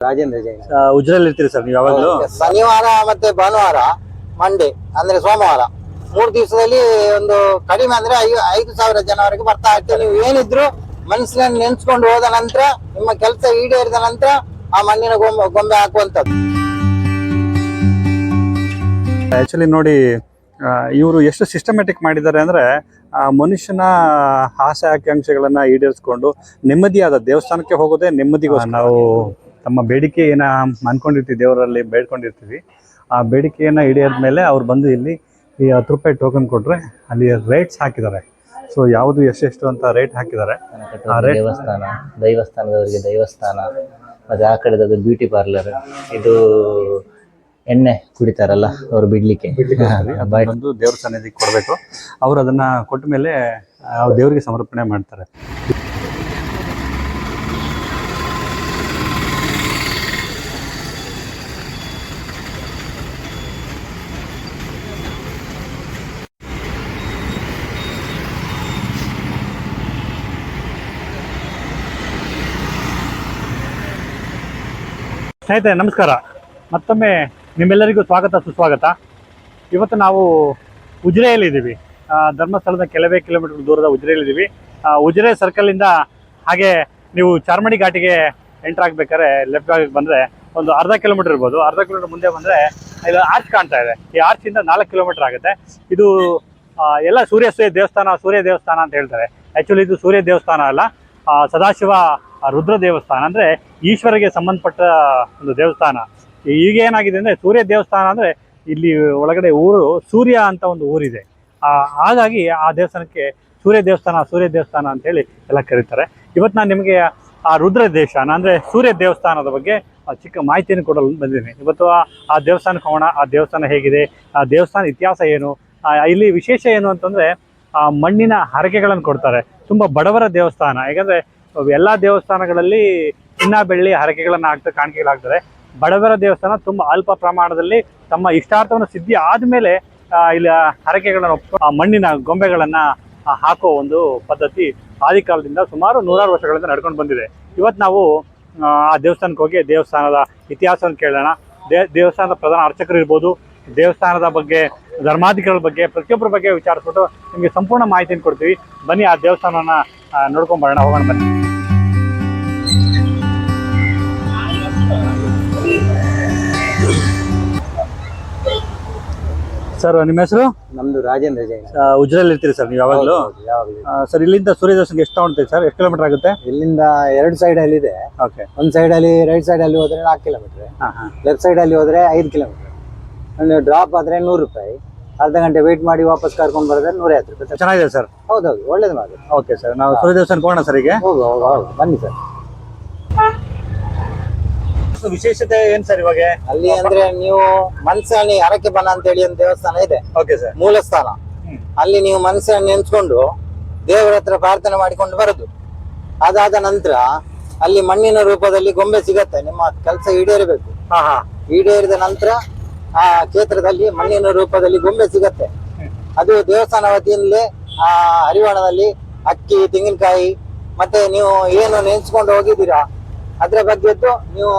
ರಾಜೇಂದ್ರ ಜೈನ್. ಉಜ್ರಲ್ಲಿ ಇರ್ತೀರಿ ಸರ್ ನೀವು ಯಾವಾಗಲೂ? ಶನಿವಾರ ಮತ್ತೆ ಭಾನುವಾರ ಮಂಡೇ ಅಂದ್ರೆ ಸೋಮವಾರ. ಮೂರು ದಿವಸದಲ್ಲಿ ಒಂದು ಕಡಿಮೆ ಅಂದ್ರೆ ಐ- ಐದು ಸಾವಿರ ಜನವರೆಗೆ ಬರ್ತಾ ಇರ್ತೇವೆ. ನೀವು ಏನಿದ್ರು ಮನಸ್ಸಿನಲ್ಲಿ ನೆನ್ಸ್ಕೊಂಡು ಹೋದ ನಂತರ ನಿಮ್ಮ ಕೆಲಸ ಈಡೇರಿದ ನಂತರ ಆ ಮಣ್ಣಿನ ಗೊಂಬೆ ಗೊಂಬೆ ಹಾಕುವಂಥದ್ದು. ಆಕ್ಚುಲಿ ನೋಡಿ ಇವರು ಎಷ್ಟು ಸಿಸ್ಟಮ್ಯಾಟಿಕ್ ಮಾಡಿದ್ದಾರೆ ಅಂದ್ರೆ ಆ ಮನುಷ್ಯನ ಆಸೆ ಆಕಾಂಕ್ಷೆಗಳನ್ನ ಈಡೇರಿಸ್ಕೊಂಡು ನೆಮ್ಮದಿಯಾದ ದೇವಸ್ಥಾನಕ್ಕೆ ಹೋಗೋದೇ ನೆಮ್ಮದಿಗೋಸ್ಕರ. ನಾವು ತಮ್ಮ ಬೇಡಿಕೆ ಏನ ಅನ್ಕೊಂಡಿರ್ತೀವಿ ದೇವರಲ್ಲಿ ಬೇಡ್ಕೊಂಡಿರ್ತೀವಿ. ಆ ಬೇಡಿಕೆಯನ್ನ ಈಡೇರಿದ ಮೇಲೆ ಅವ್ರು ಬಂದು ಇಲ್ಲಿ ಈ ಹತ್ತು ರೂಪಾಯಿ ಟೋಕನ್ ಕೊಟ್ಟರೆ ಅಲ್ಲಿ ರೇಟ್ಸ್ ಹಾಕಿದ್ದಾರೆ. ಸೊ ಯಾವುದು ಎಷ್ಟೆಷ್ಟು ಅಂತ ರೇಟ್ ಹಾಕಿದ್ದಾರೆ. ದೇವಸ್ಥಾನ ದೈವಸ್ಥಾನದವರಿಗೆ ದೈವಸ್ಥಾನ ಮತ್ತೆ ಆ ಕಡೆದದು ಬ್ಯೂಟಿ ಪಾರ್ಲರ್ ಇದು ಎಣ್ಣೆ ಕುಡಿತಾರಲ್ಲ ಅವ್ರು ಬಿಡ್ಲಿಕ್ಕೆ. ಬಂದು ದೇವ್ರ ಸನ್ನಿಧಿಗೆ ಕೊಡಬೇಕು. ಅವ್ರು ಅದನ್ನ ಕೊಟ್ಟ ಮೇಲೆ ಆ ದೇವರಿಗೆ ಸಮರ್ಪಣೆ ಮಾಡ್ತಾರೆ. ಸ್ನೇಹಿತರೆ, ನಮಸ್ಕಾರ. ಮತ್ತೊಮ್ಮೆ ನಿಮ್ಮೆಲ್ಲರಿಗೂ ಸ್ವಾಗತ, ಸುಸ್ವಾಗತ. ಇವತ್ತು ನಾವು ಉಜಿರೆಯಲ್ಲಿದ್ದೀವಿ ಧರ್ಮಸ್ಥಳದ ಕೆಲವೇ ಕಿಲೋಮೀಟರ್ ದೂರದ ಉಜಿರೆಯಲ್ಲಿದ್ದೀವಿ ಉಜಿರೆ ಸರ್ಕಲಿಂದ ಹಾಗೆ ನೀವು ಚಾರ್ಮಡಿ ಘಾಟಿಗೆ ಎಂಟರ್ ಆಗಬೇಕಾದ್ರೆ ಲೆಫ್ಟ್ ಆಗಿ ಬಂದರೆ ಒಂದು ಅರ್ಧ ಕಿಲೋಮೀಟರ್ ಇರ್ಬೋದು. ಅರ್ಧ ಕಿಲೋಮೀಟರ್ ಮುಂದೆ ಬಂದರೆ ಇಲ್ಲಿ ಆರ್ಚ್ ಕಾಣ್ತಾ ಇದೆ. ಈ ಆರ್ಚಿಂದ ನಾಲ್ಕು ಕಿಲೋಮೀಟರ್ ಆಗುತ್ತೆ. ಇದು ಎಲ್ಲ ಸೂರ್ಯ ಸೂರ್ಯ ದೇವಸ್ಥಾನ ಸೂರ್ಯ ದೇವಸ್ಥಾನ ಅಂತ ಹೇಳ್ತಾರೆ. ಆ್ಯಕ್ಚುಲಿ ಇದು ಸೂರ್ಯ ದೇವಸ್ಥಾನ ಅಲ್ಲ. ಸದಾಶಿವ ರುದ್ರ ದೇವಸ್ಥಾನ ಅಂದರೆ ಈಶ್ವರಿಗೆ ಸಂಬಂಧಪಟ್ಟ ಒಂದು ದೇವಸ್ಥಾನ. ಈಗ ಏನಾಗಿದೆ ಅಂದರೆ ಸೂರ್ಯ ದೇವಸ್ಥಾನ ಅಂದರೆ ಇಲ್ಲಿ ಒಳಗಡೆ ಊರು ಸೂರ್ಯ ಅಂತ ಒಂದು ಊರಿದೆ. ಹಾಗಾಗಿ ಆ ದೇವಸ್ಥಾನಕ್ಕೆ ಸೂರ್ಯ ದೇವಸ್ಥಾನ ಸೂರ್ಯ ದೇವಸ್ಥಾನ ಅಂತೇಳಿ ಎಲ್ಲ ಕರೀತಾರೆ. ಇವತ್ತು ನಾನು ನಿಮಗೆ ಆ ರುದ್ರ ದೇವಸ್ಥಾನ ಅಂದರೆ ಸೂರ್ಯ ದೇವಸ್ಥಾನದ ಬಗ್ಗೆ ಚಿಕ್ಕ ಮಾಹಿತಿಯನ್ನು ಕೊಡಲು ಬಂದಿದ್ದೀನಿ. ಇವತ್ತು ಆ ದೇವಸ್ಥಾನಕ್ಕೆ ಹೋಗೋಣ, ಆ ದೇವಸ್ಥಾನ ಹೇಗಿದೆ, ಆ ದೇವಸ್ಥಾನ ಇತಿಹಾಸ ಏನು ಇಲ್ಲಿ ವಿಶೇಷ ಏನು ಅಂತಂದರೆ ಆ ಮಣ್ಣಿನ ಹರಕೆಗಳನ್ನು ಕೊಡ್ತಾರೆ. ತುಂಬ ಬಡವರ ದೇವಸ್ಥಾನ. ಯಾಕಂದರೆ ಎಲ್ಲ ದೇವಸ್ಥಾನಗಳಲ್ಲಿ ಚಿನ್ನ ಬೆಳ್ಳಿ ಹರಕೆಗಳನ್ನು ಹಾಕ್ತಾ ಕಾಣಿಕೆಗಳಾಗ್ತದೆ. ಬಡವರ ದೇವಸ್ಥಾನ ತುಂಬ ಅಲ್ಪ ಪ್ರಮಾಣದಲ್ಲಿ ತಮ್ಮ ಇಷ್ಟಾರ್ಥವನ್ನು ಸಿದ್ಧಿ ಆದಮೇಲೆ ಇಲ್ಲಿ ಹರಕೆಗಳನ್ನು ಮಣ್ಣಿನ ಗೊಂಬೆಗಳನ್ನು ಹಾಕೋ ಒಂದು ಪದ್ಧತಿ ಆದಿಕಾಲದಿಂದ ಸುಮಾರು ನೂರಾರು ವರ್ಷಗಳಿಂದ ನಡ್ಕೊಂಡು ಬಂದಿದೆ. ಇವತ್ತು ನಾವು ಆ, ದೇವಸ್ಥಾನಕ್ಕೆ ಹೋಗಿ ದೇವಸ್ಥಾನದ ಇತಿಹಾಸವನ್ನು ಕೇಳೋಣ. ದೇ ದೇವಸ್ಥಾನದ ಪ್ರಧಾನ ಅರ್ಚಕರು ಇರ್ಬೋದು ದೇವಸ್ಥಾನದ ಬಗ್ಗೆ ಧರ್ಮಾಧಿಕಾರಿಗಳ ಬಗ್ಗೆ ಪ್ರತಿಯೊಬ್ಬರ ಬಗ್ಗೆ ವಿಚಾರಿಸ್ಬಿಟ್ಟು ನಿಮಗೆ ಸಂಪೂರ್ಣ ಮಾಹಿತಿಯನ್ನು ಕೊಡ್ತೀವಿ. ಬನ್ನಿ ಆ ದೇವಸ್ಥಾನನ ನೋಡ್ಕೊಂಡ್ ಬರೋಣ ಹೋಗೋಣ ಬನ್ನಿ. ಸರ್ ನಿಮ್ಮ ಹೆಸರು? ನಮ್ದು ರಾಜೇಂದ್ರ ಜೈನ್. ಉಜ್ರಲ್ಲಿ ಇರ್ತೀರಿ ಸರ್ ನೀವು ಯಾವಾಗಲೂ? ಯಾವಾಗಲೂ. ಸರ್ ಇಲ್ಲಿಂದ ಸೂರ್ಯ ದೇವಸ್ಥಾನಕ್ಕೆ ಎಷ್ಟು ತಗೊಂಡ್ತೀವಿ ಸರ್? ಎಷ್ಟು ಕಿಲೋಮೀಟರ್ ಆಗುತ್ತೆ? ಇಲ್ಲಿಂದ ಎರಡು ಸೈಡ್ ಅಲ್ಲಿ ಇದೆ. ಓಕೆ. ಒಂದ್ ಸೈಡ್ ಅಲ್ಲಿ ರೈಟ್ ಸೈಡ್ ಅಲ್ಲಿ ಹೋದ್ರೆ ನಾಲ್ಕು ಕಿಲೋಮೀಟರ್. ಹಾಂ ಹಾಂ. ಲೆಫ್ಟ್ ಸೈಡ್ ಅಲ್ಲಿ ಹೋದ್ರೆ ಐದು ಕಿಲೋಮೀಟರ್. ನೀವು ಡ್ರಾಪ್ ಆದ್ರೆ ನೂರು ರೂಪಾಯಿ. ಅರ್ಧ ಗಂಟೆ ವೇಟ್ ಮಾಡಿ ವಾಪಸ್ ಕರ್ಕೊಂಡು ಬರೋದ್ರೆ ನೂರೈವತ್ತು ರೂಪಾಯಿ ಚೆನ್ನಾಗಿದೆ ಸರ್. ಹೌದೌದು ಒಳ್ಳೇದು ಮಾಡಿ ಓಕೆ ಸರ್ ನಾವು ಸೂರ್ಯ ದೇವಸ್ಥಾನಕ್ಕೆ ಹೋಗೋಣ ಸರ್ ಈಗ. ಹೌದು ಹೌದು ಬನ್ನಿ ಸರ್ ವಿಶೇಷತೆ ಏನ್ ಸರ್ ಇವಾಗ? ಅಲ್ಲಿ ಅಂದ್ರೆ ನೀವು ಮನ್ಸಾಣಿ ಹರಕೆ ಬನ ಅಂತ ಹೇಳಿ ಒಂದು ದೇವಸ್ಥಾನ ಇದೆ. ಓಕೆ ಸರ್ ಮೂಲ ಸ್ಥಾನ ಅಲ್ಲಿ ನೀವು ಮನಸ್ಸನ್ನು ನೆನ್ಸ್ಕೊಂಡು ದೇವರ ಹತ್ರ ಪ್ರಾರ್ಥನೆ ಮಾಡಿಕೊಂಡು ಬರೋದು. ಅದಾದ ನಂತರ ಅಲ್ಲಿ ಮಣ್ಣಿನ ರೂಪದಲ್ಲಿ ಗೊಂಬೆ ಸಿಗತ್ತೆ ನಿಮ್ಮ ಕೆಲಸ ಈಡೇರಬೇಕು. ಹಾ ಹಾ. ಈಡೇರಿದ ನಂತರ ಆ ಕ್ಷೇತ್ರದಲ್ಲಿ ಮಣ್ಣಿನ ರೂಪದಲ್ಲಿ ಗೊಂಬೆ ಸಿಗತ್ತೆ. ಅದು ದೇವಸ್ಥಾನ ವತಿಯಲ್ಲಿ ಆ, ಹರಿವಾಣದಲ್ಲಿ ಅಕ್ಕಿ, ತೆಂಗಿನಕಾಯಿ, ಮತ್ತೆ ನೀವು ಏನು ನೆನೆಸ್ಕೊಂಡು ಹೋಗಿದ್ದೀರಾ, ಅದ್ರ ಬಗ್ಗೆದ್ದು ನೀವು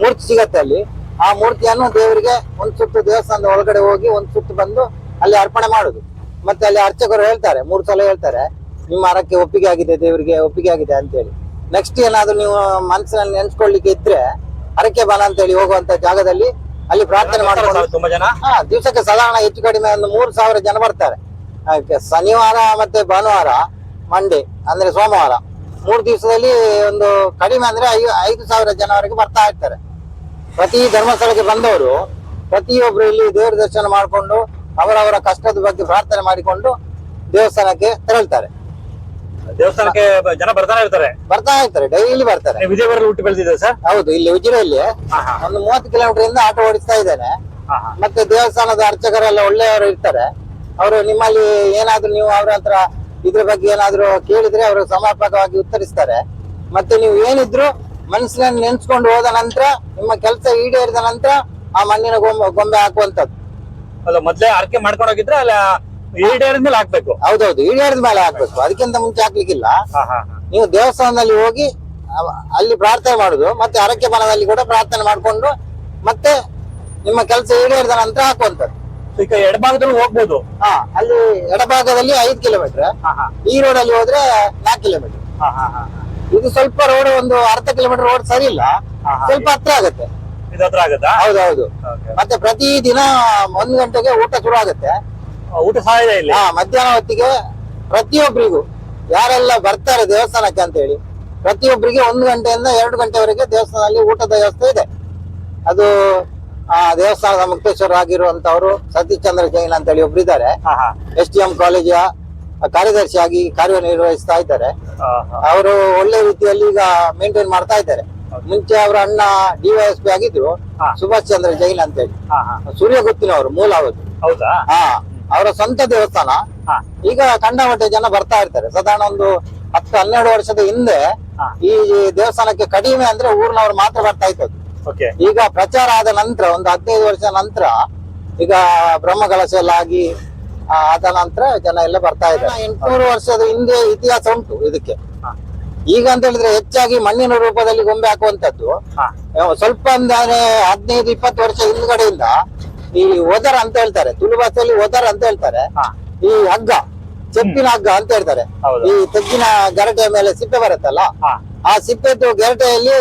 ಮೂರ್ತಿ ಸಿಗತ್ತೆ ಅಲ್ಲಿ. ಆ ಮೂರ್ತಿಯನ್ನು ದೇವರಿಗೆ ಒಂದ್ ಸುತ್ತು ದೇವಸ್ಥಾನದ ಒಳಗಡೆ ಹೋಗಿ ಒಂದ್ ಸುತ್ತು ಬಂದು ಅಲ್ಲಿ ಅರ್ಪಣೆ ಮಾಡುದು. ಮತ್ತೆ ಅಲ್ಲಿ ಅರ್ಚಕರು ಹೇಳ್ತಾರೆ, ಮೂರು ಸಲ ಹೇಳ್ತಾರೆ, ನಿಮ್ಮ ಅರಕ್ಕೆ ಒಪ್ಪಿಗೆ ಆಗಿದೆ, ದೇವರಿಗೆ ಒಪ್ಪಿಗೆ ಆಗಿದೆ ಅಂತೇಳಿ. ನೆಕ್ಸ್ಟ್ ಏನಾದ್ರು ನೀವು ಮನಸ್ಸಿನಲ್ಲಿ ನೆನ್ಸ್ಕೊಳ್ಲಿಕ್ಕೆ ಇದ್ರೆ ಹರಕೆ ಅಂತ ಅಂತೇಳಿ ಹೋಗುವಂತ ಜಾಗದಲ್ಲಿ ಅಲ್ಲಿ ಪ್ರಾರ್ಥನೆ ಮಾಡ್ಕೊಂಡು ತುಂಬಾ ಜನ? ದಿವಸಕ್ಕೆ ಸಾಧಾರಣ ಹೆಚ್ಚು ಕಡಿಮೆ ಒಂದು ಮೂರು ಸಾವಿರ ಜನ ಬರ್ತಾರೆ. ಶನಿವಾರ ಮತ್ತೆ ಭಾನುವಾರ ಮಂಡೇ ಅಂದ್ರೆ ಸೋಮವಾರ. ಮೂರು ದಿವಸದಲ್ಲಿ ಒಂದು ಕಡಿಮೆ ಅಂದ್ರೆ ಐ- ಐದು ಸಾವಿರ ಜನವರೆಗೆ ಬರ್ತಾ ಇರ್ತಾರೆ. ಪ್ರತಿ ಧರ್ಮಸ್ಥಳಕ್ಕೆ ಬಂದವರು ಪ್ರತಿಯೊಬ್ರು ಇಲ್ಲಿ ದೇವರ ದರ್ಶನ ಮಾಡಿಕೊಂಡು ಅವರವರ ಕಷ್ಟದ ಬಗ್ಗೆ ಪ್ರಾರ್ಥನೆ ಮಾಡಿಕೊಂಡು ದೇವಸ್ಥಾನಕ್ಕೆ ತೆರಳ್ತಾರೆ. ದೇವಸ್ಥಾನಕ್ಕೆ ಜನ ಬರ್ತಾನೆ ಇರ್ತಾರೆ. ಬರ್ತಾ ಇರ್ತಾರೆ ಡೈಲಿ ಬರ್ತಾರೆ. ನೀವು ವಿಜಯಪುರ ಹುಟ್ಟಿ ಬೆಳೆದಿದೆ ಸರ್? ಹೌದು ಇಲ್ಲಿ ಉಜಿರೆಯಲ್ಲಿ ಒಂದು ಮೂವತ್ತು ಕಿಲೋಮೀಟರ್ ಇಂದ ಆಟೋ ಓಡಿಸ್ತಾ ಇದ್ದೇನೆ. ಮತ್ತೆ ದೇವಸ್ಥಾನದ ಅರ್ಚಕರೆಲ್ಲ ಒಳ್ಳೆಯವರು ಇರ್ತಾರೆ. ಅವರು ನಿಮ್ಮಲ್ಲಿ ಏನಾದ್ರೂ ನೀವು ಅವ್ರ ಹತ್ರ ಇದ್ರ ಬಗ್ಗೆ ಏನಾದ್ರೂ ಕೇಳಿದ್ರೆ ಅವರು ಸಮರ್ಪಕವಾಗಿ ಉತ್ತರಿಸ್ತಾರೆ. ಮತ್ತೆ ನೀವು ಏನಿದ್ರು ಮನಸ್ಸಿನಲ್ಲಿ ನೆನ್ಸ್ಕೊಂಡು ಹೋದ ನಂತರ ನಿಮ್ಮ ಕೆಲಸ ಈಡೇರಿದ ನಂತರ ಆ ಮಣ್ಣಿನ ಗೊಂಬೆ ಗೊಂಬೆ ಹಾಕುವಂತದ್ದು ಅಲ್ಲ ಮೊದ್ಲೇ ಆರ್ಕೆ ಮಾಡ್ಕೊಂಡು ಹೋಗಿದ್ರೆ ಅಲ್ಲ ಈಡೇರಿದ ಮೇಲೆ ಹಾಕ್ಬೇಕು. ಹೌದೌದು ಈಡೇರಿದ ಮೇಲೆ ಹಾಕ್ಬೇಕು. ಅದಕ್ಕಿಂತ ಮುಂಚೆ ಹಾಕ್ಲಿಕ್ಕಿಲ್ಲ. ನೀವು ದೇವಸ್ಥಾನದಲ್ಲಿ ಹೋಗಿ ಅಲ್ಲಿ ಪ್ರಾರ್ಥನೆ ಮಾಡುದು ಮತ್ತೆ ಹರಕೆ ಮನದಲ್ಲಿ ಕೂಡ ಪ್ರಾರ್ಥನೆ ಮಾಡ್ಕೊಂಡು ಮತ್ತೆ ನಿಮ್ಮ ಕೆಲಸ ಈಡೇರಿದ ನಂತರ ಹಾಕುವಂತದ್ದು ಈಗ ಎಡಭಾಗದಲ್ಲಿ ಹೋಗ್ಬೋದು. ಹಾ ಅಲ್ಲಿ ಎಡಭಾಗದಲ್ಲಿ ಐದು ಕಿಲೋಮೀಟರ್. ಈ ರೋಡ್ ಅಲ್ಲಿ ಹೋದ್ರೆ ನಾಲ್ಕು ಕಿಲೋಮೀಟರ್. ಹಾ ಹಾ ಹಾ ಇದು ಸ್ವಲ್ಪ ರೋಡ್ ಒಂದು ಅರ್ಧ ಕಿಲೋಮೀಟರ್ ರೋಡ್ ಸರಿ ಇಲ್ಲ. ಸ್ವಲ್ಪ ಹತ್ರ ಆಗುತ್ತೆ. ಹೌದೌದು. ಮತ್ತೆ ಪ್ರತಿ ದಿನ ಒಂದು ಗಂಟೆಗೆ ಊಟ ಶುರು ಆಗುತ್ತೆ. ಊಟ ಸಹ ಇದೆ ಇಲ್ಲಿ. ಹಾ ಮಧ್ಯಾಹ್ನ ಹೊತ್ತಿಗೆ ಪ್ರತಿಯೊಬ್ಬರಿಗೂ ಯಾರೆಲ್ಲ ಬರ್ತಾರೆ ದೇವಸ್ಥಾನಕ್ಕೆ ಅಂತ ಹೇಳಿ ಪ್ರತಿಯೊಬ್ಬರಿಗೆ ಒಂದು ಗಂಟೆಯಿಂದ ಎರಡು ಗಂಟೆವರೆಗೆ ದೇವಸ್ಥಾನದಲ್ಲಿ ಊಟದ ವ್ಯವಸ್ಥೆ ಇದೆ. ಅದು ಆ ದೇವಸ್ಥಾನದ ಮುಕ್ತೇಶ್ವರ ಆಗಿರುವಂತವರು ಸತೀಶ್ ಚಂದ್ರ ಜೈನ್ ಅಂತ ಹೇಳಿ ಒಬ್ರು ಇದ್ದಾರೆ ಎಸ್ ಟಿ ಎಂ ಕಾಲೇಜಿನ ಕಾರ್ಯದರ್ಶಿಯಾಗಿ ಕಾರ್ಯನಿರ್ವಹಿಸ್ತಾ ಇದ್ದಾರೆ. ಅವರು ಒಳ್ಳೆ ರೀತಿಯಲ್ಲಿ ಈಗ ಮೇಂಟೈನ್ ಮಾಡ್ತಾ ಇದ್ದಾರೆ. ಮುಂಚೆ ಅವರ ಅಣ್ಣ ಡಿವೈಎಸ್ಪಿ ಆಗಿದ್ರು. ಸುಭಾಷ್ ಚಂದ್ರ ಜೈನ್ ಅಂತ ಹೇಳಿ ಹಾ. ಹಾ ಸೂರ್ಯಗುತ್ತಿನವರು ಮೂಲ ಅವರು. ಹೌದಾ? ಹಾ. ಅವರ ಸ್ವಂತ ದೇವಸ್ಥಾನ. ಈಗ ಕಂಡಮಟ್ಟೆ ಜನ ಬರ್ತಾ ಇರ್ತಾರೆ. ಸಾಧಾರಣ ಒಂದು ಹತ್ತು ಹನ್ನೆರಡು ವರ್ಷದ ಹಿಂದೆ. ಈ ದೇವಸ್ಥಾನಕ್ಕೆ ಕಡಿಮೆ ಅಂದ್ರೆ ಊರಿನವರು ಮಾತ್ರ ಬರ್ತಾ ಇತ್ತು ಈಗ ಪ್ರಚಾರ ಆದ ನಂತರ ಒಂದು ಹದಿನೈದು ವರ್ಷ ನಂತರ ಈಗ ಬ್ರಹ್ಮಕಲಶ ಎಲ್ಲ ಆಗಿ ಆದ ನಂತರ ಜನ ಎಲ್ಲ ಬರ್ತಾ ಇದ್ದಾರೆ. ಎಂಟುನೂರು ವರ್ಷದ ಹಿಂದೆ ಇತಿಹಾಸ ಉಂಟು ಇದಕ್ಕೆ. ಈಗ ಅಂತ ಹೇಳಿದ್ರೆ ಹೆಚ್ಚಾಗಿ ಮಣ್ಣಿನ ರೂಪದಲ್ಲಿ ಗೊಂಬೆ ಹಾಕುವಂತದ್ದು ಸ್ವಲ್ಪ ಅಂದ್ರೆ ಹದಿನೈದು ಇಪ್ಪತ್ತು ವರ್ಷ ಹಿಂದ್ಗಡೆಯಿಂದ ಈ ಓದರ ಅಂತ ಹೇಳ್ತಾರೆ ತುಳು ಭಾಷೆಯಲ್ಲಿ ಓದರ ಅಂತ ಹೇಳ್ತಾರೆ. ಈ ಹಗ್ಗ ಚೆಪ್ಪಿನ ಹಗ್ಗ ಅಂತ ಹೇಳ್ತಾರೆ. ಈ ತೆಗ್ಗಿನ ಗರಟೆ ಮೇಲೆ ಸಿಪ್ಪೆ ಬರುತ್ತಲ್ಲ ಆ ಸಿಪ್ಪೆದ್ದು ಗೆರಟೆಯಲ್ಲಿ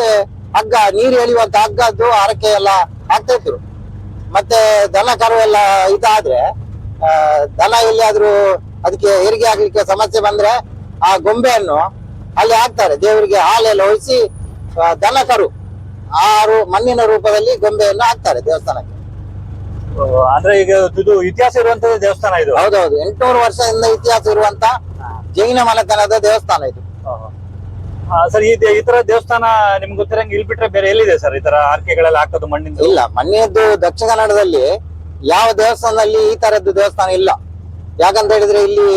ಹಗ್ಗ ನೀರು ಎಳಿಯುವಂತ ಹಗ್ಗದ್ದು ಹರಕೆ ಎಲ್ಲ ಹಾಕ್ತಾ ಇದ್ರು ಮತ್ತೆ ದನ ಕರು ಎಲ್ಲ ಇದಾದ್ರೆ ಆ, ದನ ಎಲ್ಲಿಯಾದ್ರೂ ಅದಕ್ಕೆ ಹೆರಿಗೆ ಆಗ್ಲಿಕ್ಕೆ ಸಮಸ್ಯೆ ಬಂದ್ರೆ ಆ ಗೊಂಬೆಯನ್ನು ಅಲ್ಲಿ ಹಾಕ್ತಾರೆ. ದೇವರಿಗೆ ಹಾಲೆಲ್ಲ ಹೊಯ್ಸಿ ದನ ಕರು ಆರು ಮಣ್ಣಿನ ರೂಪದಲ್ಲಿ ಗೊಂಬೆಯನ್ನು ಹಾಕ್ತಾರೆ ದೇವಸ್ಥಾನಕ್ಕೆ. ಅಂದ್ರೆ ಈಗ ಇದು ಇತಿಹಾಸ ಇರುವಂತ ದೇವಸ್ಥಾನ ಇದು? ಹೌದೌದು. ಎಂಟುನೂರು ವರ್ಷದಿಂದ ಇತಿಹಾಸ ಇರುವಂತ ಜೈನ ಮಲಕನದ ದೇವಸ್ಥಾನ ಇದು. ಸರ್ ಈ ತರ ದೇವಸ್ಥಾನ ನಿಮ್ಗೆ ಗೊತ್ತಿರಂಗೆ ಇಲ್ಲಿ ಬಿಟ್ರೆ ಬೇರೆ ಎಲ್ಲಿದೆ ಸರ್? ಈ ತರ ಆರ್ಕೆಗಳೆಲ್ಲ ಹಾಕೋದು ಮಣ್ಣಿಂದ? ಇಲ್ಲ ಮಣ್ಣಿನದ್ದು ದಕ್ಷಿಣ ಕನ್ನಡದಲ್ಲಿ ಯಾವ ದೇವಸ್ಥಾನದಲ್ಲಿ ಈ ತರದ್ದು ದೇವಸ್ಥಾನ ಇಲ್ಲ. ಯಾಕಂತ ಹೇಳಿದ್ರೆ ಇಲ್ಲಿ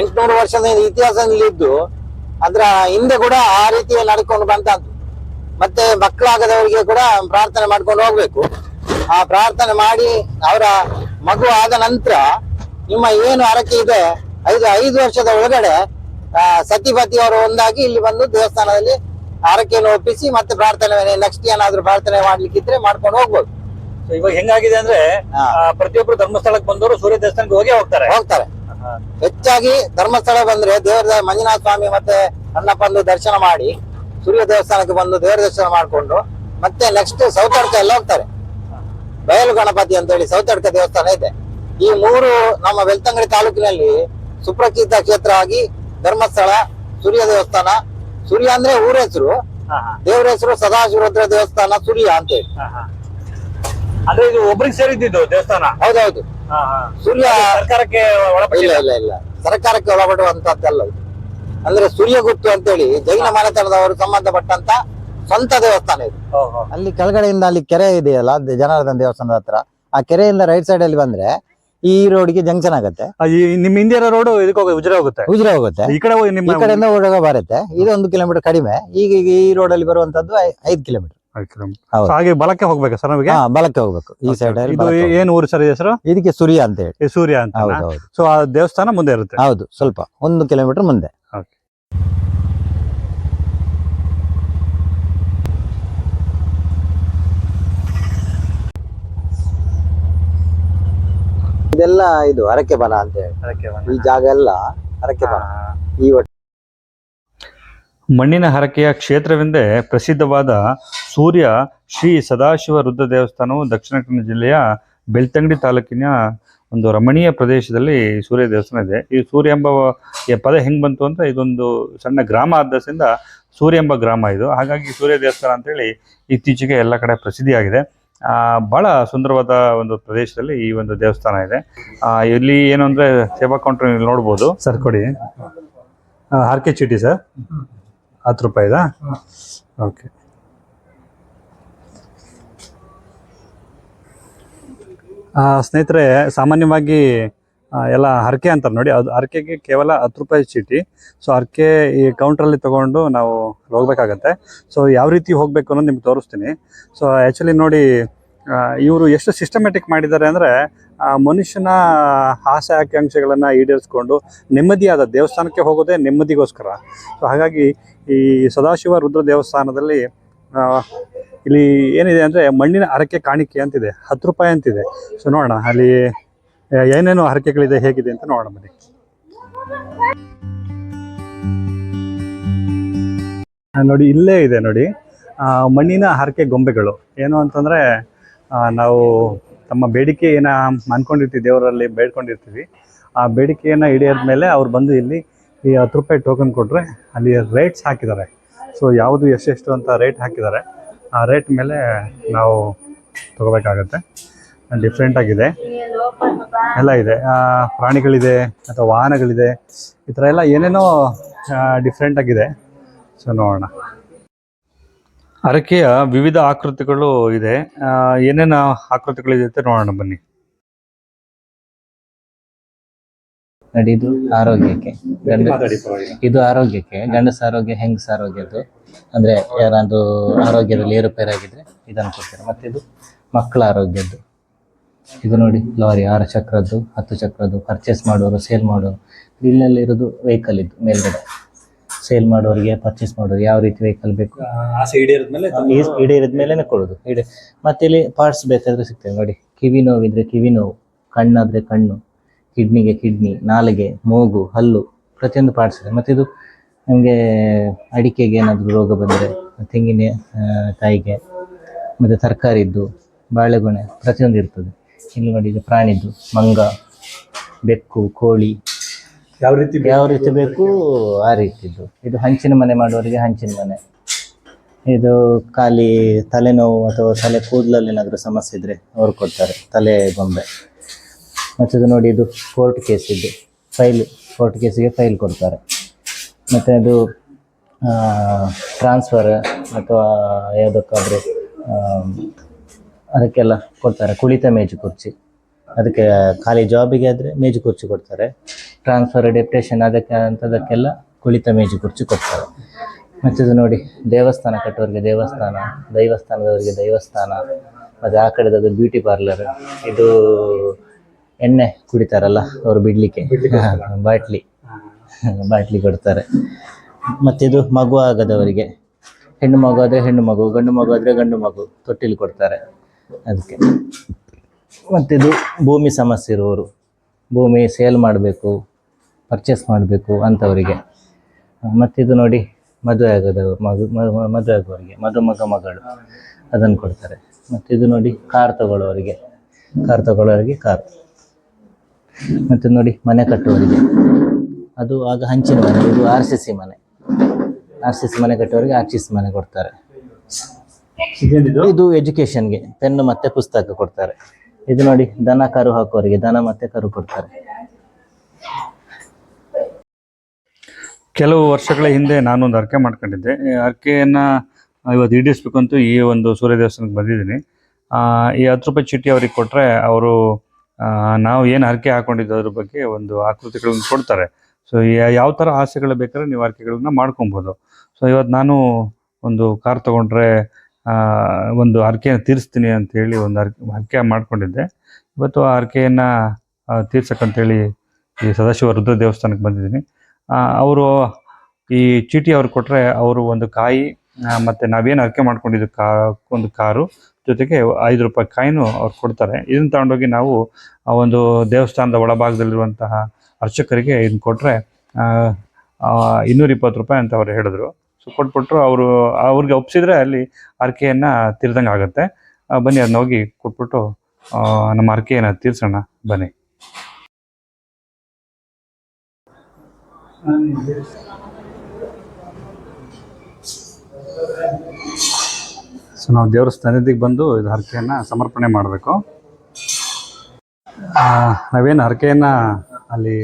ಎಂಟುನೂರು ವರ್ಷದ ಇತಿಹಾಸದಲ್ಲಿ ಇದ್ದು ಅದ್ರ ಹಿಂದೆ ಕೂಡ ಆ ರೀತಿ ನಡ್ಕೊಂಡು ಬಂತದ್ದು ಮತ್ತೆ ಮಕ್ಕಳಾಗದವರಿಗೆ ಕೂಡ ಪ್ರಾರ್ಥನೆ ಮಾಡ್ಕೊಂಡು ಹೋಗ್ಬೇಕು. ಆ ಪ್ರಾರ್ಥನೆ ಮಾಡಿ ಅವರ ಮಗು ಆದ ನಂತರ ನಿಮ್ಮ ಏನು ಹರಕೆ ಇದೆ ಐದು ಐದು ವರ್ಷದ ಒಳಗಡೆ ಸತಿಪತಿ ಅವರು ಒಂದಾಗಿ ಇಲ್ಲಿ ಬಂದು ದೇವಸ್ಥಾನದಲ್ಲಿ ಹರಕೆಯನ್ನು ಒಪ್ಪಿಸಿ ಮತ್ತೆ ಪ್ರಾರ್ಥನೆ ನೆಕ್ಸ್ಟ್ ಏನಾದ್ರೂ ಪ್ರಾರ್ಥನೆ ಮಾಡ್ಲಿಕ್ಕಿದ್ರೆ ಮಾಡ್ಕೊಂಡು ಹೋಗ್ಬೋದು. ಇವಾಗ ಹೆಂಗಾಗಿದೆ ಅಂದ್ರೆ ಪ್ರತಿಯೊಬ್ರು ಧರ್ಮಸ್ಥಳಕ್ಕೆ ಬಂದವರು ಸೂರ್ಯ ದೇವಸ್ಥಾನಕ್ಕೆ ಹೋಗೇ ಹೋಗ್ತಾರೆ. ಹೋಗ್ತಾರೆ. ಹೆಚ್ಚಾಗಿ ಧರ್ಮಸ್ಥಳ ಬಂದ್ರೆ ದೇವರ ಮಂಜುನಾಥ ಸ್ವಾಮಿ ಮತ್ತೆ ಅಣ್ಣಪ್ಪಂದು ದರ್ಶನ ಮಾಡಿ ಸೂರ್ಯ ದೇವಸ್ಥಾನಕ್ಕೆ ಬಂದು ದೇವರ ದರ್ಶನ ಮಾಡ್ಕೊಂಡು ಮತ್ತೆ ನೆಕ್ಸ್ಟ್ ಸೌತಾರ್ಥ ಎಲ್ಲ ಹೋಗ್ತಾರೆ. ಬಯಲು ಗಣಪತಿ ಅಂತ ಹೇಳಿ ಸೌತಡ್ಕ ದೇವಸ್ಥಾನ ಇದೆ. ಈ ಮೂರು ನಮ್ಮ ಬೆಳ್ತಂಗಡಿ ತಾಲೂಕಿನಲ್ಲಿ ಸುಪ್ರಸಿದ್ಧ ಕ್ಷೇತ್ರ ಆಗಿ ಧರ್ಮಸ್ಥಳ ಸೂರ್ಯ ದೇವಸ್ಥಾನ ಸೂರ್ಯ ಅಂದ್ರೆ ಊರ ಹೆಸರು. ದೇವರ ಹೆಸರು ಸದಾಶಿವರುದ್ರ ದೇವಸ್ಥಾನ ಸೂರ್ಯ ಅಂತ ಹೇಳಿ. ಅಂದ್ರೆ ಇದು ಒಬ್ರಿಗೆ ಸೇರಿದ್ದು ದೇವಸ್ಥಾನ? ಹೌದೌದು. ಸೂರ್ಯ ಸರ್ಕಾರಕ್ಕೆ ಇಲ್ಲ ಇಲ್ಲ ಇಲ್ಲ. ಸರ್ಕಾರಕ್ಕೆ ಒಳಪಡುವಂತದ್ದಲ್ಲ ಅಲ್ಲ ಅಂದ್ರೆ ಸೂರ್ಯಗುಪ್ತು ಅಂತೇಳಿ ಜೈನ ಮನೆತನದವರು ಸಂಬಂಧಪಟ್ಟಂತ ಸ್ವಂತ ದೇವಸ್ಥಾನ ಇದು. ಅಲ್ಲಿ ಕೆಳಗಡೆಯಿಂದ ಅಲ್ಲಿ ಕೆರೆ ಇದೆಯಲ್ಲ ಜನಾರ್ದನ್ ದೇವಸ್ಥಾನದ ಹತ್ರ. ಆ ಕೆರೆಯಿಂದ ರೈಟ್ ಸೈಡ್ ಅಲ್ಲಿ ಬಂದ್ರೆ ಈ ರೋಡ್ಗೆ ಜಂಕ್ಷನ್ ಆಗುತ್ತೆ. ನಿಮ್ ಇಂಡಿಯಾ ರೋಡ್ ಇದಕ್ಕೆ ಹೋಗಿ ಉಜ್ರೆ ಹೋಗುತ್ತೆ? ಉಜ್ರೆ ಹೋಗುತ್ತೆ. ಈ ಕಡೆ ಈ ಕಡೆಯಿಂದ ಓಡಾಗ ಬರುತ್ತೆ. ಇದು ಒಂದು ಕಿಲೋಮೀಟರ್ ಕಡಿಮೆ. ಈಗ ಈಗ ಈ ರೋಡ್ ಅಲ್ಲಿ ಬರುವಂತದ್ದು ಐದು ಕಿಲೋಮೀಟರ್ ಹಾಗೆ ಬಲಕ್ಕೆ ಹೋಗ್ಬೇಕು ಸರ್ ನಮಗೆ? ಬಲಕ್ಕೆ ಹೋಗ್ಬೇಕು ಈ ಸೈಡ್ ಇದು ಏನ್ ಊರು ಸರ್ ಹೆಸರು? ಇದಕ್ಕೆ ಸೂರ್ಯ ಅಂತ ಹೇಳಿ. ಸೂರ್ಯ ಅಂತ ಸೊ ಆ ದೇವಸ್ಥಾನ ಮುಂದೆ ಇರುತ್ತೆ. ಹೌದು ಸ್ವಲ್ಪ. ಒಂದು ಕಿಲೋಮೀಟರ್ ಮುಂದೆ. ಇದೆಲ್ಲ ಇದು ಹರಕೆ ಬನ ಅಂತ ಹೇಳಿ. ಈ ಜಾಗ ಎಲ್ಲ ಹರಕೆ ಬನ. ಈ ಒಟ್ಟು ಮಣ್ಣಿನ ಹರಕೆಯ ಕ್ಷೇತ್ರವೆಂದೇ ಪ್ರಸಿದ್ಧವಾದ ಸೂರ್ಯ ಶ್ರೀ ಸದಾಶಿವ ರುದ್ರ ದೇವಸ್ಥಾನವು ದಕ್ಷಿಣ ಕನ್ನಡ ಜಿಲ್ಲೆಯ ಬೆಳ್ತಂಗಡಿ ತಾಲೂಕಿನ ಒಂದು ರಮಣೀಯ ಪ್ರದೇಶದಲ್ಲಿ ಸೂರ್ಯ ದೇವಸ್ಥಾನ ಇದೆ. ಈ ಸೂರ್ಯ ಎಂಬ ಪದ ಹೆಂಗ್ ಬಂತು ಅಂದ್ರೆ ಇದೊಂದು ಸಣ್ಣ ಗ್ರಾಮ ಆದ್ದರಿಂದ ಸೂರ್ಯ ಎಂಬ ಗ್ರಾಮ ಇದು. ಹಾಗಾಗಿ ಸೂರ್ಯ ದೇವಸ್ಥಾನ ಅಂತೇಳಿ ಇತ್ತೀಚೆಗೆ ಎಲ್ಲ ಕಡೆ ಪ್ರಸಿದ್ಧಿಯಾಗಿದೆ. ಬಹಳ ಸುಂದರವಾದ ಒಂದು ಪ್ರದೇಶದಲ್ಲಿ ಈ ಒಂದು ದೇವಸ್ಥಾನ ಇದೆ. ಇಲ್ಲಿ ಏನು ಅಂದ್ರೆ ಸೇವಾ ಕೌಂಟರ್ ಇಲ್ಲಿ ನೋಡ್ಬೋದು. ಸರ್, ಕೊಡಿ. ಹರಕೆ ಚೀಟಿ, ಸರ್. ಹತ್ತು ರೂಪಾಯಿದಾ ಓಕೆ. ಸ್ನೇಹಿತರೆ, ಸಾಮಾನ್ಯವಾಗಿ ಎಲ್ಲ ಹರಕೆ ಅಂತಾರೆ ನೋಡಿ. ಅದು ಹರಕೆಗೆ ಕೇವಲ ಹತ್ತು ರೂಪಾಯಿ ಚೀಟಿ. ಸೊ ಹರಕೆ ಈ ಕೌಂಟ್ರಲ್ಲಿ ತೊಗೊಂಡು ನಾವು ಹೋಗ್ಬೇಕಾಗತ್ತೆ. ಸೊ ಯಾವ ರೀತಿ ಹೋಗಬೇಕು ಅನ್ನೋದು ನಿಮ್ಗೆ ತೋರಿಸ್ತೀನಿ. ಸೊ ಆ್ಯಕ್ಚುಲಿ ನೋಡಿ ಇವರು ಎಷ್ಟು ಸಿಸ್ಟಮೆಟಿಕ್ ಮಾಡಿದ್ದಾರೆ ಅಂದರೆ ಮನುಷ್ಯನ ಆಸೆ ಆಕಾಂಕ್ಷೆಗಳನ್ನು ಈಡೇರಿಸ್ಕೊಂಡು ನೆಮ್ಮದಿಯಾದ ದೇವಸ್ಥಾನಕ್ಕೆ ಹೋಗೋದೇ ನೆಮ್ಮದಿಗೋಸ್ಕರ. ಸೊ ಹಾಗಾಗಿ ಈ ಸದಾಶಿವ ರುದ್ರ ದೇವಸ್ಥಾನದಲ್ಲಿ ಇಲ್ಲಿ ಏನಿದೆ ಅಂದರೆ ಮಣ್ಣಿನ ಹರಕೆ ಕಾಣಿಕೆ ಅಂತಿದೆ. ಹತ್ತು ರೂಪಾಯಿ ಅಂತಿದೆ. ಸೊ ನೋಡೋಣ. ಅಲ್ಲಿ ಏನೇನು ಹರಕೆಗಳಿದೆ, ಹೇಗಿದೆ ಅಂತ ನೋಡೋಣ ಬನ್ನಿ. ನೋಡಿ, ಇಲ್ಲೇ ಇದೆ ನೋಡಿ. ಮಣ್ಣಿನ ಹರಕೆ ಗೊಂಬೆಗಳು. ಏನು ಅಂತಂದರೆ ನಾವು ತಮ್ಮ ಬೇಡಿಕೆ ಏನ ಅನ್ಕೊಂಡಿರ್ತೀವಿ, ದೇವರಲ್ಲಿ ಬೇಡ್ಕೊಂಡಿರ್ತೀವಿ. ಆ ಬೇಡಿಕೆಯನ್ನು ಈಡೇರಿದ ಮೇಲೆ ಅವ್ರು ಬಂದು ಇಲ್ಲಿ ಈ ಹತ್ತು ರೂಪಾಯಿ ಟೋಕನ್ ಕೊಟ್ಟರೆ ಅಲ್ಲಿ ರೇಟ್ಸ್ ಹಾಕಿದ್ದಾರೆ. ಸೊ ಯಾವುದು ಎಷ್ಟೆಷ್ಟು ಅಂತ ರೇಟ್ ಹಾಕಿದ್ದಾರೆ, ಆ ರೇಟ್ ಮೇಲೆ ನಾವು ತಗೋಬೇಕಾಗತ್ತೆ. ಡಿಫ್ರೆಂಟ್ ಆಗಿದೆ. ಎಲ್ಲ ಇದೆ. ಆ, ಪ್ರಾಣಿಗಳಿದೆ ಅಥವಾ ವಾಹನಗಳಿದೆ. ಈ ಥರ ಎಲ್ಲ ಏನೇನೋ ಡಿಫ್ರೆಂಟ್ ಆಗಿದೆ. ಸೊ ನೋಡೋಣ. ಅರಕೆಯ ವಿವಿಧ ಆಕೃತಿಗಳು ಇದೆ. ಏನೇನ ಏನೇನು ಆಕೃತಿಗಳಿದೆ ಅಂತ ನೋಡೋಣ ಬನ್ನಿ. ನೋಡಿ ಇದು ಆರೋಗ್ಯಕ್ಕೆ. ಇದು ಆರೋಗ್ಯಕ್ಕೆ. ಗಂಡಸ ಆರೋಗ್ಯ ಹೆಂಗಸ ಆರೋಗ್ಯದ್ದು ಅಂದ್ರೆ ಯಾರಾದ್ರು ಆರೋಗ್ಯದಲ್ಲಿ ಏರುಪೇರಾಗಿದ್ರೆ ಇದನ್ನು ಕೊಡ್ತಾರೆ? ಮತ್ತೆ ಇದು ಮಕ್ಕಳ ಆರೋಗ್ಯದ್ದು. ಇದು ನೋಡಿ ಲಾರಿ ಆರು ಚಕ್ರದ್ದು ಹತ್ತು ಚಕ್ರದ್ದು ಪರ್ಚೇಸ್ ಮಾಡೋರು ಸೇಲ್ ಮಾಡೋರು. ಇಲ್ಲೆಲ್ಲ ಇರೋದು ವೆಹಿಕಲ್ ಇದು ಮೇಲ್ಗಡೆ. ಸೇಲ್ ಮಾಡೋರಿಗೆ ಪರ್ಚೇಸ್ ಮಾಡೋರು ಯಾವ ರೀತಿ ವೆಹಿಕಲ್ ಬೇಕು? ಆಸೆ ಈಡೇರಿದ್ಮೇಲೆ ಕೊಡೋದು ಈಡೇ ಮತ್ತೆ ಇಲ್ಲಿ ಪಾರ್ಟ್ಸ್ ಬೇಕಾದ್ರೆ ಸಿಗ್ತವೆ ನೋಡಿ. ಕಿವಿ ನೋವಿದ್ರೆ ಕಿವಿ ನೋವು ಕಣ್ಣಾದ್ರೆ ಕಣ್ಣು ಕಿಡ್ನಿಗೆ ಕಿಡ್ನಿ ನಾಲಿಗೆ ಮೂಗು ಹಲ್ಲು ಪ್ರತಿಯೊಂದು ಪಾರ್ಟ್ಸ್ ಇದೆ. ಮತ್ತೆ ಇದು ನಮಗೆ ಅಡಿಕೆಗೆ ಏನಾದರೂ ರೋಗ ಬಂದರೆ ತೆಂಗಿನ ಕಾಯಿಗೆ ಮತ್ತು ತರಕಾರಿದ್ದು ಬಾಳೆಗೊನೆ ಪ್ರತಿಯೊಂದು ಇರ್ತದೆ. ಇಲ್ಲಿ ನೋಡಿ ಇದು ಪ್ರಾಣಿದ್ದು ಮಂಗ ಬೆಕ್ಕು ಕೋಳಿ. ಯಾವ ರೀತಿ ಯಾವ ರೀತಿ ಬೇಕು ಆ ರೀತಿದ್ದು ಇದು ಹಂಚಿನ ಮನೆ ಮಾಡುವವರಿಗೆ ಹಂಚಿನ ಮನೆ. ಇದು ಖಾಲಿ ತಲೆನೋವು ಅಥವಾ ತಲೆ ಕೂದಲಲ್ಲಿ ಏನಾದರೂ ಸಮಸ್ಯೆ ಇದ್ರೆ ಅವ್ರು ಕೊಡ್ತಾರೆ ತಲೆ ಗೊಂಬೆ. ಮತ್ತು ಇದು ನೋಡಿ ಇದು ಕೋರ್ಟ್ ಕೇಸ್ ಇದ್ದು ಫೈಲ್ ಕೋರ್ಟ್ ಕೇಸಿಗೆ ಫೈಲ್ ಕೊಡ್ತಾರೆ. ಮತ್ತು ಅದು ಟ್ರಾನ್ಸ್ಫರ್ ಅಥವಾ ಯಾವುದಕ್ಕಾದರೂ ಅದಕ್ಕೆಲ್ಲ ಕೊಡ್ತಾರೆ. ಕುಳಿತ ಮೇಜು ಕುರ್ಚಿ. ಅದಕ್ಕೆ ಖಾಲಿ ಜಾಬಿಗೆ ಆದರೆ ಮೇಜು ಕುರ್ಚಿ ಕೊಡ್ತಾರೆ. ಟ್ರಾನ್ಸ್ಫರ್ ಡೆಪ್ಟೇಷನ್ ಅದಕ್ಕೆ ಅಂಥದಕ್ಕೆಲ್ಲ ಕುಳಿತ ಮೇಜು ಕುರ್ಚಿ ಕೊಡ್ತಾರೆ. ಮತ್ತು ಇದು ನೋಡಿ ದೇವಸ್ಥಾನ ಕಟ್ಟೋರಿಗೆ ದೇವಸ್ಥಾನ ದೈವಸ್ಥಾನದವರಿಗೆ ದೈವಸ್ಥಾನ ಮತ್ತು ಆ ಕಡೆದದು ಬ್ಯೂಟಿ ಪಾರ್ಲರ್ ಇದು ಎಣ್ಣೆ ಕುಡಿತಾರಲ್ಲ ಅವರು ಬಿಡಲಿಕ್ಕೆ. ಬಾಟ್ಲಿ. ಬಾಟ್ಲಿ ಕೊಡ್ತಾರೆ. ಮತ್ತಿದು ಮಗು ಆಗದವರಿಗೆ. ಹೆಣ್ಣು ಮಗು ಆದರೆ ಹೆಣ್ಣು ಮಗು ಗಂಡು ಮಗು ಆದರೆ ಗಂಡು ಮಗು ತೊಟ್ಟಿಲು ಕೊಡ್ತಾರೆ. ಅದಕ್ಕೆ. ಮತ್ತಿದು ಭೂಮಿ ಸಮಸ್ಯೆ ಇರುವವರು ಭೂಮಿ ಸೇಲ್ ಮಾಡಬೇಕು ಪರ್ಚೇಸ್ ಮಾಡಬೇಕು ಅಂಥವರಿಗೆ ಮತ್ತಿದು ನೋಡಿ ಮದುವೆ ಆಗೋದವ್ರು ಮಗು ಮದುವೆ ಆಗುವವರಿಗೆ, ಮದುಮಗ ಮಗಳು ಅದನ್ನು ಕೊಡ್ತಾರೆ. ಮತ್ತಿದು ನೋಡಿ ಕಾರ್ ತಗೊಳ್ಳೋರಿಗೆ ಕಾರ್ ತಗೊಳ್ಳೋರಿಗೆ ಕಾರ್ ಮತ್ತು ನೋಡಿ ಮನೆ ಕಟ್ಟುವವರಿಗೆ. ಅದು ಆಗ ಹಂಚಿನ ಮನೆ, ಇದು ಆರ್ ಸಿ ಸಿ ಮನೆ. ಆರ್ ಸಿ ಸಿ ಮನೆ ಕಟ್ಟುವವರಿಗೆ ಆರ್ ಸಿ ಸಿ ಮನೆ ಕೊಡ್ತಾರೆ. ಇದು ಎಜುಕೇಶನ್ಗೆ ಪೆನ್ನು ಮತ್ತೆ ಪುಸ್ತಕ ಕೊಡ್ತಾರೆ. ಇದು ನೋಡಿ ದನ ಕರು ಹಾಕುವವರಿಗೆ ದನ ಮತ್ತೆ ಕರು ಕೊಡ್ತಾರೆ. ಕೆಲವು ವರ್ಷಗಳ ಹಿಂದೆ ನಾನೊಂದು ಅರ್ಕೆ ಮಾಡ್ಕೊಂಡಿದ್ದೆ. ಈ ಅರ್ಕೆಯನ್ನ ಇವತ್ತು ಈಡೇರಿಸ್ಬೇಕು ಅಂತ ಈ ಒಂದು ಸೂರ್ಯ ದೇವಸ್ಥಾನಕ್ಕೆ ಬಂದಿದ್ದೀನಿ. ಆ, ಈ ಹತ್ತು ರೂಪಾಯಿ ಚೀಟಿ ಅವ್ರಿಗೆ ಕೊಟ್ಟರೆ ಅವರು ನಾವು ಏನು ಅರ್ಕೆ ಹಾಕೊಂಡಿದ್ದು ಅದ್ರ ಬಗ್ಗೆ ಒಂದು ಆಕೃತಿಗಳನ್ನು ಕೊಡ್ತಾರೆ. ಸೊ ಯಾವ ಥರ ಆಸೆಗಳು ಬೇಕಾದ್ರೆ ನೀವು ಅರ್ಕೆಗಳನ್ನ ಮಾಡ್ಕೊಬೋದು. ಸೊ ಇವತ್ತು ನಾನು ಒಂದು ಕಾರ್ ತೊಗೊಂಡ್ರೆ ಒಂದು ಹರಕೆಯನ್ನು ತೀರಿಸ್ತೀನಿ ಅಂತ ಹೇಳಿ ಒಂದು ಹರಕೆ ಮಾಡ್ಕೊಂಡಿದ್ದೆ. ಇವತ್ತು ಆ ಹರಕೆಯನ್ನು ತೀರ್ಸಕ್ಕಂತೇಳಿ ಈ ಸದಾಶಿವ ರುದ್ರ ದೇವಸ್ಥಾನಕ್ಕೆ ಬಂದಿದ್ದೀನಿ. ಅವರು ಈ ಚೀಟಿ ಅವ್ರು ಕೊಟ್ಟರೆ ಅವರು ಒಂದು ಕಾಯಿ ಮತ್ತು ನಾವೇನು ಹರಕೆ ಮಾಡ್ಕೊಂಡಿದ್ದು ಕಾ, ಒಂದು ಕಾರು, ಜೊತೆಗೆ ಐದು ರೂಪಾಯಿ ಕಾಯಿನೂ ಅವ್ರು ಕೊಡ್ತಾರೆ. ಇದನ್ನ ತಗೊಂಡೋಗಿ ನಾವು ಆ ಒಂದು ದೇವಸ್ಥಾನದ ಒಳಭಾಗದಲ್ಲಿರುವಂತಹ ಅರ್ಚಕರಿಗೆ ಇದನ್ನ ಕೊಟ್ಟರೆ ಇನ್ನೂರ ಇಪ್ಪತ್ತು ರೂಪಾಯಿ ಅಂತ ಅವ್ರು ಹೇಳಿದ್ರು. ಸೊ ಕೊಟ್ಬಿಟ್ರು ಅವರು, ಅವ್ರಿಗೆ ಒಪ್ಸಿದ್ರೆ ಅಲ್ಲಿ ಅರ್ಕೆಯನ್ನು ತೀರ್ದಂಗೆ ಆಗುತ್ತೆ. ಬನ್ನಿ ಅದನ್ನ ಹೋಗಿ ಕೊಟ್ಬಿಟ್ಟು ನಮ್ಮ ಅರ್ಕೆಯನ್ನು ತೀರ್ಸೋಣ. ಬನ್ನಿ. ಸೊ ನಾವು ದೇವರ ಸನ್ನಿಧಿಗೆ ಬಂದು ಇದು ಹರಕೆಯನ್ನು ಸಮರ್ಪಣೆ ಮಾಡಬೇಕು. ನಾವೇನು ಹರಕೆಯನ್ನು ಅಲ್ಲಿ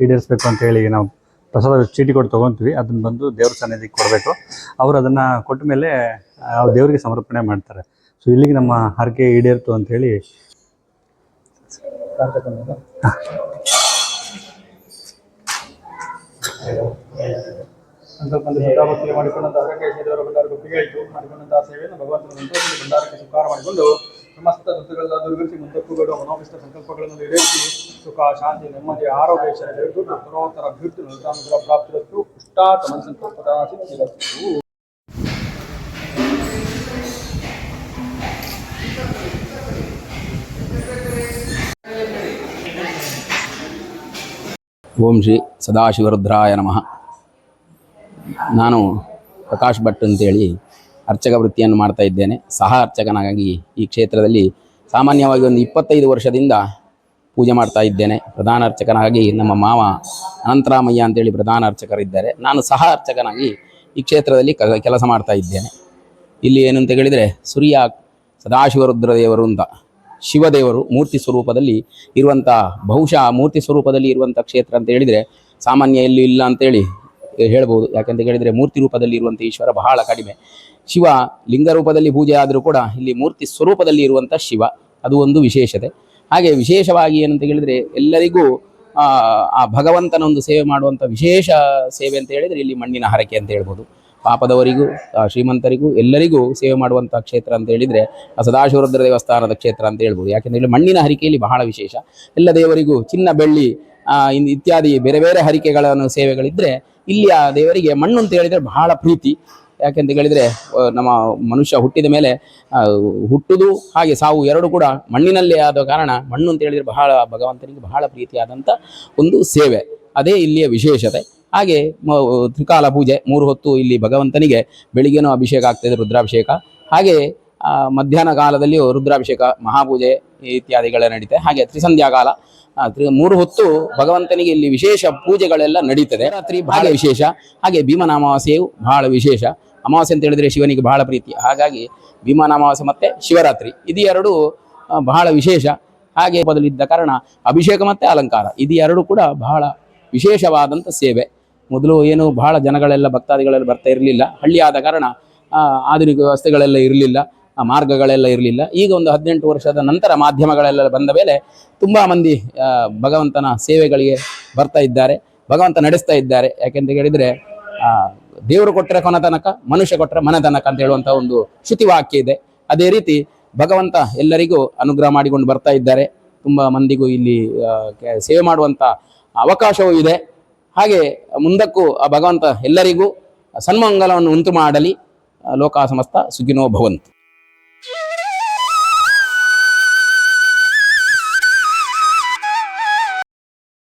ಈಡೇರಿಸ್ಬೇಕು ಅಂತೇಳಿ ನಾವು ಪ್ರಸಾದ ಚೀಟಿ ಕೊಟ್ಟು ತೊಗೊತೀವಿ. ಅದನ್ನ ಬಂದು ದೇವ್ರ ಸನ್ನಿಧಿಗೆ ಕೊಡಬೇಕು. ಅವರು ಅದನ್ನು ಕೊಟ್ಟ ಮೇಲೆ ದೇವರಿಗೆ ಸಮರ್ಪಣೆ ಮಾಡ್ತಾರೆ. ಸೊ ಇಲ್ಲಿಗೆ ನಮ್ಮ ಹರಕೆ ಈಡೇರ್ತು ಅಂಥೇಳಿ ಸಂಕಲ್ಪದಲ್ಲಿ ಶ್ರದ್ಧಾಭಕ್ತಿಗೆ ಮಾಡಿಕೊಂಡಂತ ಹರಕೆ ದೇವರ ಭಂಡಾರಕ್ಕೆ ಆಯಿತು ಮಾಡಿಕೊಂಡಂತಹ ಸೇವೆಯನ್ನು ಭಗವಂತನ ಸಂತೋಷದ ಭಂಡಾರಕ್ಕೆ ಸ್ವೀಕಾರ ಮಾಡಿಕೊಂಡು ಸಮಸ್ತ ದುಃಖಗಳನ್ನ ದುರ್ಗರಿಸಿ ಮುಂದಕ್ಕೂ ಬೇಡುವ ಮನೋಭಿಷ್ಟ ಸಂಕಲ್ಪಗಳನ್ನು ಈಡೇರಿಸಿ, ಸುಖ, ಶಾಂತಿ, ನೆಮ್ಮದಿ, ಆರೋಗ್ಯ, ಐಶ್ವರ್ಯ ಉತ್ತರೋತ್ತರ ಅಭಿವೃದ್ಧಿ ನಿರ್ಧಾರ ಪ್ರಾಪ್ತಿರಸ್ತು ಪುಷ್ಟಾತ ಸಂಕಲ್ಪದ ಸಿದ್ಧಿರಸ್ತು ಓಂ ಶ್ರೀ ಸದಾಶಿವರುದ್ರಾಯ ನಮಃ. ನಾನು ಪ್ರಕಾಶ್ ಭಟ್ ಅಂತೇಳಿ ಅರ್ಚಕ ವೃತ್ತಿಯನ್ನು ಮಾಡ್ತಾ ಇದ್ದೇನೆ. ಸಹ ಅರ್ಚಕನಾಗಿ ಈ ಕ್ಷೇತ್ರದಲ್ಲಿ ಸಾಮಾನ್ಯವಾಗಿ ಒಂದು ಇಪ್ಪತ್ತೈದು ವರ್ಷದಿಂದ ಪೂಜೆ ಮಾಡ್ತಾ ಇದ್ದೇನೆ. ಪ್ರಧಾನ ಅರ್ಚಕನಾಗಿ ನಮ್ಮ ಮಾವ ಅನಂತರಾಮಯ್ಯ ಅಂತೇಳಿ ಪ್ರಧಾನ ಅರ್ಚಕರಿದ್ದಾರೆ. ನಾನು ಸಹ ಅರ್ಚಕನಾಗಿ ಈ ಕ್ಷೇತ್ರದಲ್ಲಿ ಕೆಲಸ ಮಾಡ್ತಾ ಇದ್ದೇನೆ. ಇಲ್ಲಿ ಏನು ಅಂತ ಹೇಳಿದರೆ ಸೂರ್ಯ ಸದಾಶಿವರುದ್ರ ದೇವರು ಅಂತ ಶಿವದೇವರು ಮೂರ್ತಿ ಸ್ವರೂಪದಲ್ಲಿ ಇರುವಂಥ ಬಹುಶಃ ಮೂರ್ತಿ ಸ್ವರೂಪದಲ್ಲಿ ಇರುವಂಥ ಕ್ಷೇತ್ರ ಅಂತ ಹೇಳಿದರೆ ಸಾಮಾನ್ಯ ಎಲ್ಲೂ ಇಲ್ಲ ಅಂತೇಳಿ ಹೇಳ್ಬೋದು. ಯಾಕಂತ ಹೇಳಿದರೆ ಮೂರ್ತಿ ರೂಪದಲ್ಲಿ ಇರುವಂಥ ಈಶ್ವರ ಬಹಳ ಕಡಿಮೆ. ಶಿವ ಲಿಂಗರೂಪದಲ್ಲಿ ಪೂಜೆ ಆದರೂ ಕೂಡ ಇಲ್ಲಿ ಮೂರ್ತಿ ಸ್ವರೂಪದಲ್ಲಿ ಇರುವಂಥ ಶಿವ. ಅದು ಒಂದು ವಿಶೇಷತೆ. ಹಾಗೆ ವಿಶೇಷವಾಗಿ ಏನಂತ ಹೇಳಿದರೆ ಎಲ್ಲರಿಗೂ ಆ, ಭಗವಂತನ ಒಂದು ಸೇವೆ ಮಾಡುವಂಥ ವಿಶೇಷ ಸೇವೆ ಅಂತ ಹೇಳಿದರೆ ಇಲ್ಲಿ ಮಣ್ಣಿನ ಹರಕೆ ಅಂತ ಹೇಳ್ಬೋದು. ಪಾಪದವರಿಗೂ ಶ್ರೀಮಂತರಿಗೂ ಎಲ್ಲರಿಗೂ ಸೇವೆ ಮಾಡುವಂಥ ಕ್ಷೇತ್ರ ಅಂತ ಹೇಳಿದರೆ ಸದಾಶಿವರುದ್ರ ದೇವಸ್ಥಾನದ ಕ್ಷೇತ್ರ ಅಂತ ಹೇಳ್ಬೋದು. ಯಾಕೆಂದ್ರೆ ಇಲ್ಲಿ ಮಣ್ಣಿನ ಹರಿಕೆಯಲ್ಲಿ ಬಹಳ ವಿಶೇಷ. ಎಲ್ಲ ದೇವರಿಗೂ ಚಿನ್ನ ಬೆಳ್ಳಿ ಇತ್ಯಾದಿ ಬೇರೆ ಬೇರೆ ಹರಿಕೆಗಳನ್ನು ಸೇವೆಗಳಿದ್ದರೆ ಇಲ್ಲಿ ಆ ದೇವರಿಗೆ ಮಣ್ಣು ಅಂತ ಹೇಳಿದರೆ ಬಹಳ ಪ್ರೀತಿ. ಯಾಕೆಂತ ಹೇಳಿದರೆ ನಮ್ಮ ಮನುಷ್ಯ ಹುಟ್ಟಿದ ಮೇಲೆ ಹುಟ್ಟುದು ಹಾಗೆ ಸಾವು ಎರಡು ಕೂಡ ಮಣ್ಣಿನಲ್ಲೇ ಆದ ಕಾರಣ, ಮಣ್ಣು ಅಂತ ಹೇಳಿದರೆ ಬಹಳ ಭಗವಂತನಿಗೆ ಬಹಳ ಪ್ರೀತಿಯಾದಂಥ ಒಂದು ಸೇವೆ. ಅದೇ ಇಲ್ಲಿಯ ವಿಶೇಷತೆ. ಹಾಗೆ ತ್ರಿಕಾಲ ಪೂಜೆ, ಮೂರು ಹೊತ್ತು ಇಲ್ಲಿ ಭಗವಂತನಿಗೆ ಬೆಳಿಗ್ಗೆನೂ ಅಭಿಷೇಕ ಆಗ್ತದೆ ರುದ್ರಾಭಿಷೇಕ. ಹಾಗೆ ಮಧ್ಯಾಹ್ನ ಕಾಲದಲ್ಲಿಯೂ ರುದ್ರಾಭಿಷೇಕ, ಮಹಾಪೂಜೆ ಇತ್ಯಾದಿಗಳ ನಡೀತೆ. ಹಾಗೆ ತ್ರಿಸಂಧ್ಯಾ ಕಾಲ ತ್ರಿ- ಮೂರು ಹೊತ್ತು ಭಗವಂತನಿಗೆ ಇಲ್ಲಿ ವಿಶೇಷ ಪೂಜೆಗಳೆಲ್ಲ ನಡೀತದೆ. ರಾತ್ರಿ ಬಹಳ ವಿಶೇಷ. ಹಾಗೆ ಭೀಮನ ಅಮಾವಾಸ್ಯೆಯು ಬಹಳ ವಿಶೇಷ. ಅಮಾವಾಸ್ಯೆ ಅಂತ ಹೇಳಿದ್ರೆ ಶಿವನಿಗೆ ಬಹಳ ಪ್ರೀತಿ. ಹಾಗಾಗಿ ವಿಮಾನ ಅಮಾವಾಸ್ಯೆ ಮತ್ತು ಶಿವರಾತ್ರಿ. ಇದು ಎರಡು ಬಹಳ ವಿಶೇಷ. ಹಾಗೆ ಬದಲಿದ್ದ ಕಾರಣ ಅಭಿಷೇಕ ಮತ್ತು ಅಲಂಕಾರ. ಇದು ಎರಡು ಕೂಡ ಬಹಳ ವಿಶೇಷವಾದಂಥ ಸೇವೆ. ಮೊದಲು ಏನು ಬಹಳ ಜನಗಳೆಲ್ಲ, ಭಕ್ತಾದಿಗಳೆಲ್ಲ ಬರ್ತಾ ಇರಲಿಲ್ಲ. ಹಳ್ಳಿ ಆದ ಕಾರಣ ಆಧುನಿಕ ವ್ಯವಸ್ಥೆಗಳೆಲ್ಲ ಇರಲಿಲ್ಲ. ಮಾರ್ಗಗಳೆಲ್ಲ ಇರಲಿಲ್ಲ. ಈಗ ಒಂದು ಹದಿನೆಂಟು ವರ್ಷದ ನಂತರ ಮಾಧ್ಯಮಗಳೆಲ್ಲ ಬಂದ ಮೇಲೆ ತುಂಬ ಮಂದಿ ಭಗವಂತನ ಸೇವೆಗಳಿಗೆ ಬರ್ತಾ ಇದ್ದಾರೆ. ಭಗವಂತ ನಡೆಸ್ತಾ ಇದ್ದಾರೆ. ಯಾಕೆಂತ ಹೇಳಿದರೆ ದೇವರು ಕೊಟ್ಟರೆ ಕೊನ ತನಕ ಮನುಷ್ಯ ಕೊಟ್ಟರೆ ಮನ ತನಕ ಅಂತ ಹೇಳುವಂಥ ಒಂದು ಶ್ರುತಿವಾಕ್ಯ ಇದೆ. ಅದೇ ರೀತಿ ಭಗವಂತ ಎಲ್ಲರಿಗೂ ಅನುಗ್ರಹ ಮಾಡಿಕೊಂಡು ಬರ್ತಾ ಇದ್ದಾರೆ. ತುಂಬ ಮಂದಿಗೂ ಇಲ್ಲಿ ಸೇವೆ ಮಾಡುವಂಥ ಅವಕಾಶವೂ ಇದೆ. ಹಾಗೆ ಮುಂದಕ್ಕೂ ಆ ಭಗವಂತ ಎಲ್ಲರಿಗೂ ಸನ್ಮಂಗಲವನ್ನು ಉಂಟು ಮಾಡಲಿ ಲೋಕ ಸಮಸ್ತ ಸುಖಿನೋ ಭವಂತು.